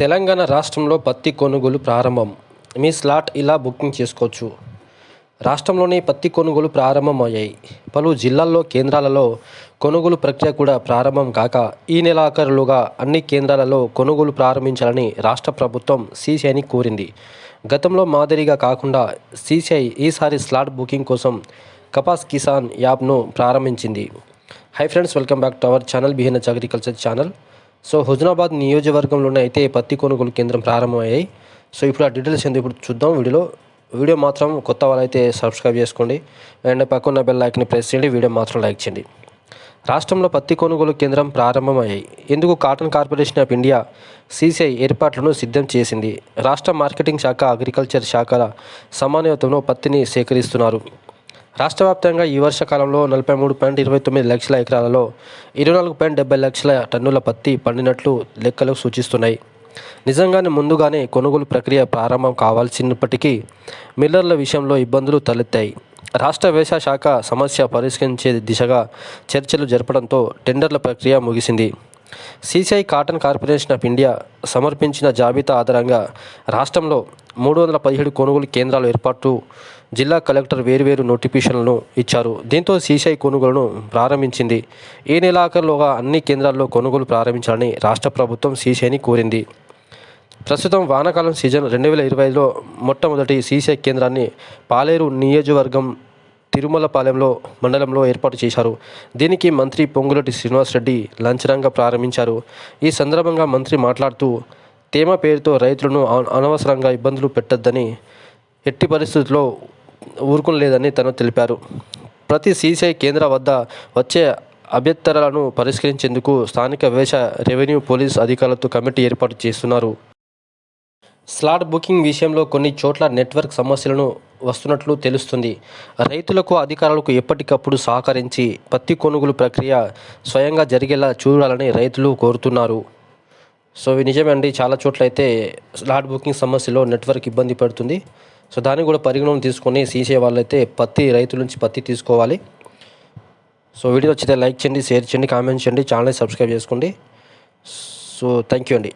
తెలంగాణ రాష్ట్రంలో పత్తి కొనుగోలు ప్రారంభం. మీ స్లాట్ ఇలా బుకింగ్ చేసుకోవచ్చు. రాష్ట్రంలోని పత్తి కొనుగోలు ప్రారంభమయ్యాయి. పలు జిల్లాల్లో కేంద్రాలలో కొనుగోలు ప్రక్రియ కూడా ప్రారంభం కాక ఈ నెలాఖరులుగా అన్ని కేంద్రాలలో కొనుగోలు ప్రారంభించాలని రాష్ట్ర ప్రభుత్వం సీసీఐని కోరింది. గతంలో మాదిరిగా కాకుండా సీసీఐ ఈసారి స్లాట్ బుకింగ్ కోసం కపాస్ కిసాన్ యాప్ను ప్రారంభించింది. Hi friends welcome back to our channel బిహెన్హెచ్ agriculture channel. So హుజనాబాద్ నియోజకవర్గంలోనే అయితే పత్తి కొనుగోలు కేంద్రం ప్రారంభమయ్యాయి. సో ఇప్పుడు ఆ డీటెయిల్స్ ఏందో ఇప్పుడు చూద్దాం వీడియోలో. వీడియో మాత్రం కొత్త వాళ్ళైతే సబ్స్క్రైబ్ చేసుకోండి. అండ్ పక్కన బెల్ లైక్ని ప్రెస్ చేయండి. వీడియో మాత్రం లైక్ చేయండి. రాష్ట్రంలో పత్తి కొనుగోలు కేంద్రం ప్రారంభమయ్యాయి. ఇందుకు cotton corporation of India CCI ఏర్పాట్లను సిద్ధం చేసింది. రాష్ట్ర మార్కెటింగ్ శాఖ అగ్రికల్చర్ శాఖల సమన్వయంతో పత్తిని సేకరిస్తున్నారు. రాష్ట్ర వ్యాప్తంగా ఈ వర్షకాలంలో నలభై మూడు పాయింట్ ఇరవై తొమ్మిది లక్షల ఎకరాలలో ఇరవై నాలుగు పాయింట్ డెబ్బై లక్షల టన్నుల పత్తి పండినట్లు లెక్కలు సూచిస్తున్నాయి. నిజంగానే ముందుగానే కొనుగోలు ప్రక్రియ ప్రారంభం కావాల్సినప్పటికీ మిల్లర్ల విషయంలో ఇబ్బందులు తలెత్తాయి. రాష్ట్ర వ్యవసాయ శాఖ సమస్య పరిష్కరించే దిశగా చర్చలు జరపడంతో టెండర్ల ప్రక్రియ ముగిసింది. CCI cotton corporation of India సమర్పించిన జాబితా ఆధారంగా రాష్ట్రంలో మూడు వందల పదిహేడు కొనుగోలు కేంద్రాలు ఏర్పాటు జిల్లా కలెక్టర్ వేర్వేరు నోటిఫికేషన్లను ఇచ్చారు. దీంతో సీసీఐ కొనుగోలును ప్రారంభించింది. ఈ నెలాఖరులోగా అన్ని కేంద్రాల్లో కొనుగోలు ప్రారంభించాలని రాష్ట్ర ప్రభుత్వం సీసీఐని కోరింది. ప్రస్తుతం వానాకాలం సీజన్ రెండు వేల ఇరవై ఐదులో మొట్టమొదటి సీసీఐ కేంద్రాన్ని పాలేరు నియోజకవర్గం తిరుమలపాలెంలో మండలంలో ఏర్పాటు చేశారు. దీనికి మంత్రి పొంగులటి శ్రీనివాసరెడ్డి లంచనంగా ప్రారంభించారు. ఈ సందర్భంగా మంత్రి మాట్లాడుతూ తేమ పేరుతో రైతులను అనవసరంగా ఇబ్బందులు పెట్టొద్దని ఎట్టి పరిస్థితుల్లో ఊరుకునలేదని తను తెలిపారు. ప్రతి సీసీఐ కేంద్ర వద్ద వచ్చే అభ్యంతరాలను పరిష్కరించేందుకు స్థానిక వేష రెవెన్యూ పోలీస్ అధికారులతో కమిటీ ఏర్పాటు చేస్తున్నారు. స్లాట్ బుకింగ్ విషయంలో కొన్ని చోట్ల నెట్వర్క్ సమస్యలను వస్తున్నట్లు తెలుస్తుంది. రైతులకు అధికారులకు ఎప్పటికప్పుడు సహకరించి పత్తి కొనుగోలు ప్రక్రియ స్వయంగా జరిగేలా చూడాలని రైతులు కోరుతున్నారు. సో ఇవి నిజమే అండి. చాలా చోట్ల అయితే స్లాట్ బుకింగ్ సమస్యలో నెట్వర్క్ ఇబ్బంది పడుతుంది. సో దాన్ని కూడా పరిగణన తీసుకొని సీసే వాళ్ళైతే పత్తి రైతుల నుంచి పత్తి తీసుకోవాలి. సో వీడియో వచ్చితే లైక్ చేయండి షేర్ చేయండి కామెంట్ చేయండి ఛానల్ సబ్స్క్రైబ్ చేసుకోండి. సో థ్యాంక్ యూ అండి.